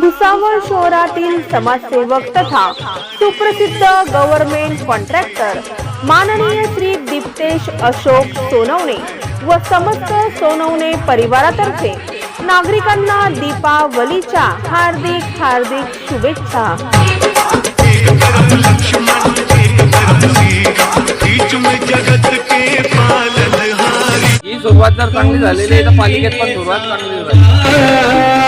भुसावळ शहरातील समाजसेवक तथा सुप्रसिद्ध गव्हर्नमेंट कॉन्ट्रॅक्टर माननीय श्री दीप्तेश अशोक सोनवणे व समस्त सोनवणे परिवारातर्फे नागरिकांना दीपावलीच्या हार्दिक हार्दिक शुभेच्छा. जगत के सुरुवात जर चांगली झालेली आहे तर पालिकेत पण सुरुवात चांगली झाली.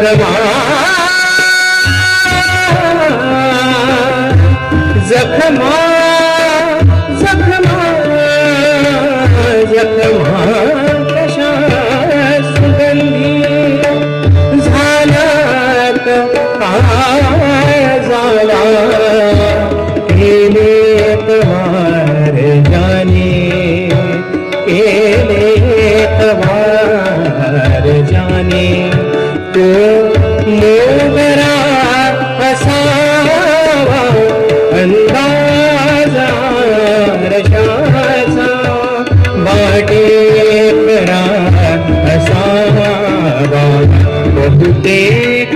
जखमा जखमा जखमा जखमा कशा सुगंधी झाल्यात काय झाला केले तवार जाने केले तवार जाने. तो मोगरा असावा अंदाजा रशाचा वाटेकरा असावा बहुतेक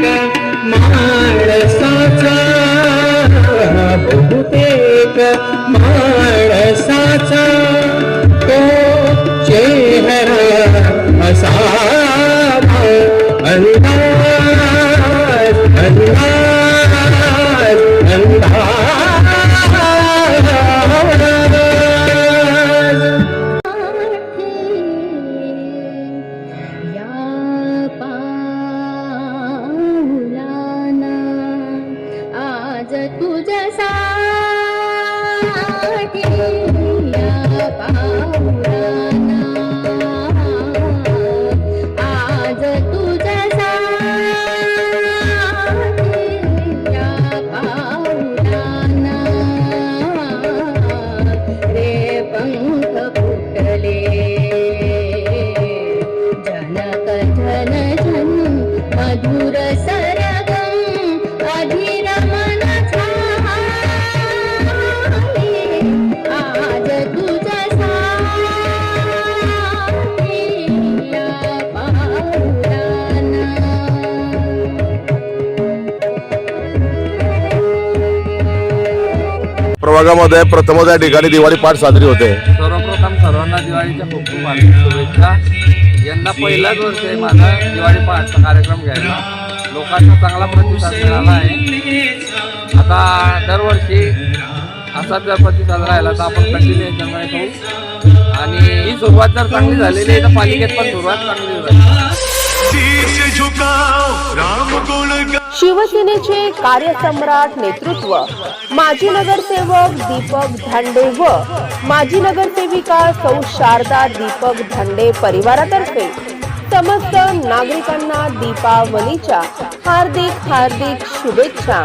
माणसाचा बहुतेक माणसाचा तो चेहरा असा अंदाज अंदाज अंदाज या आज तुझ्यासाठी या प्रभागामध्ये प्रथमच या ठिकाणी दिवाळी पाठ साजरी होते. सर्वप्रथम सर्वांना दिवाळीच्या खूप खूप शुभेच्छा. यंदा पहिलाच वर्ष आहे माझा दिवाळी पहाटचा कार्यक्रम घ्यायला. लोकांचा चांगला प्रतिसाद मिळाला आहे. आता दरवर्षी असाच जर प्रतिसाद राहिला तर आपण कंटिन्यू याच्यामुळे करू आणि ही सुरुवात जर चांगली झालेली आहे तर पालिकेत पण सुरुवात चांगली झाली शिवसेनेचे कार्यसम्राट नेतृत्व माजी नगरसेवक दीपक धांडे व माजी नगरसेविका सौ शारदा दीपक धांडे परिवारातर्फे समस्त नागरिकांना दीपावलीच्या हार्दिक हार्दिक शुभेच्छा.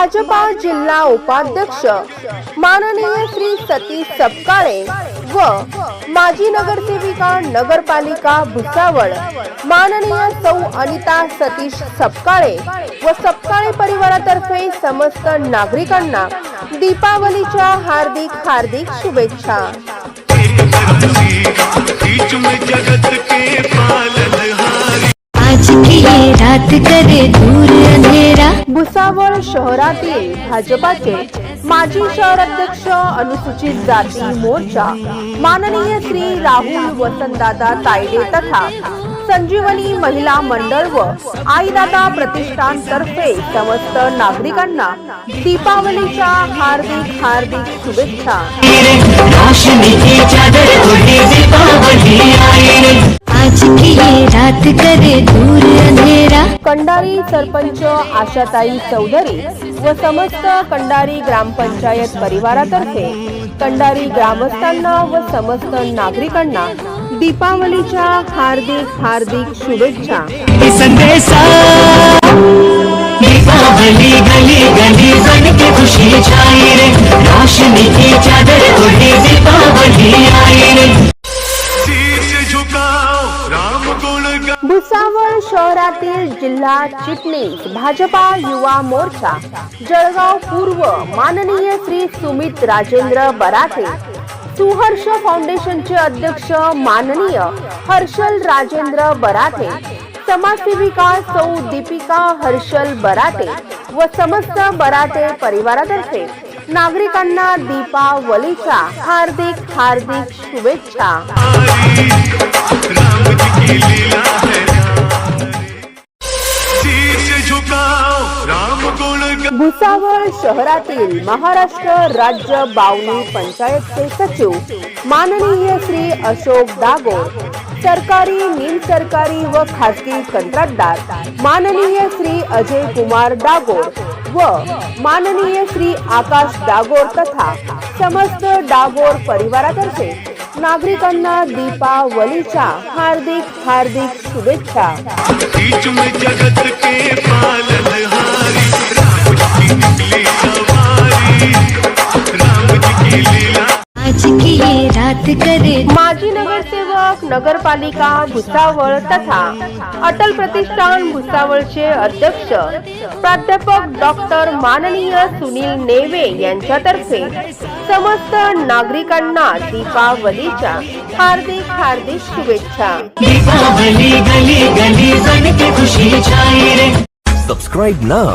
भाजपा जिल्हा उपाध्यक्ष माननीय श्री सतीश सपकाळे व माजी नगरसेविका नगरपालिका भुसावळ माननीय सौ अनिता सतीश सपकाळे व सपकाळे परिवारातर्फे समस्त नागरिकांना दीपावलीच्या हार्दिक हार्दिक शुभेच्छा. जगत के पालन रात करे दूर अंधेरा? भुसावळ शहरातील भाजपाचे माजी शहर अध्यक्ष अनुसूचित जाती मोर्चा माननीय श्री राहुल वसंतदादा तायडे तथा संजीवनी महिला मंडळ व आईदादा प्रतिष्ठान तर्फे समस्त नागरिकांना दीपावलीच्या हार्दिक हार्दिक शुभेच्छा. आज की ये रात करे दूर अंधेरा। कंडारी सरपंच आशाताई चौधरी व समस्त कंडारी ग्रामपंचायत परिवारातर्फे कंडारी ग्रामस्थांना व समस्त नागरिकांना दीपावलीच्या हार्दिक हार्दिक शुभेच्छा. संदेशा दीपावली गली गली बन के खुशी छाई रे। रोशनी की चादर ओढ़े दीपावली आई रे। भुसावळ शहरातील जिल्हा चिटणीस भाजपा युवा मोर्चा जळगाव पूर्व माननीय श्री सुमित राजेंद्र बराटे सुहर्ष फाउंडेशनचे अध्यक्ष माननीय हर्षल राजेंद्र बराटे समाजसेविका सौ दीपिका हर्षल बराटे व समस्त बराटे परिवारातर्फे नागरिकांना दीपावलीच्या हार्दिक हार्दिक शुभेच्छा. भुसावळ शहरातील महाराष्ट्र राज्य बावनी पंचायतचे सचिव माननीय श्री अशोक दागोर सरकारी निमसरकारी व खासगी कंत्राटदार माननीय श्री अजय कुमार डागोर व माननीय श्री आकाश डागोर तथा समस्त डागोर परिवारातर्फे नागरिकांना दीपावलीच्या हार्दिक हार्दिक शुभेच्छा. माजी नगरसेवक नगरपालिका भुसावळ तथा अटल प्रतिष्ठान भुसावळचे अध्यक्ष प्राध्यापक डॉक्टर माननीय सुनील नेवे यांच्यातर्फे समस्त नागरिकांना दीपावलीच्या हार्दिक हार्दिक शुभेच्छा. दीपावली गली गली खुशी Subscribe now.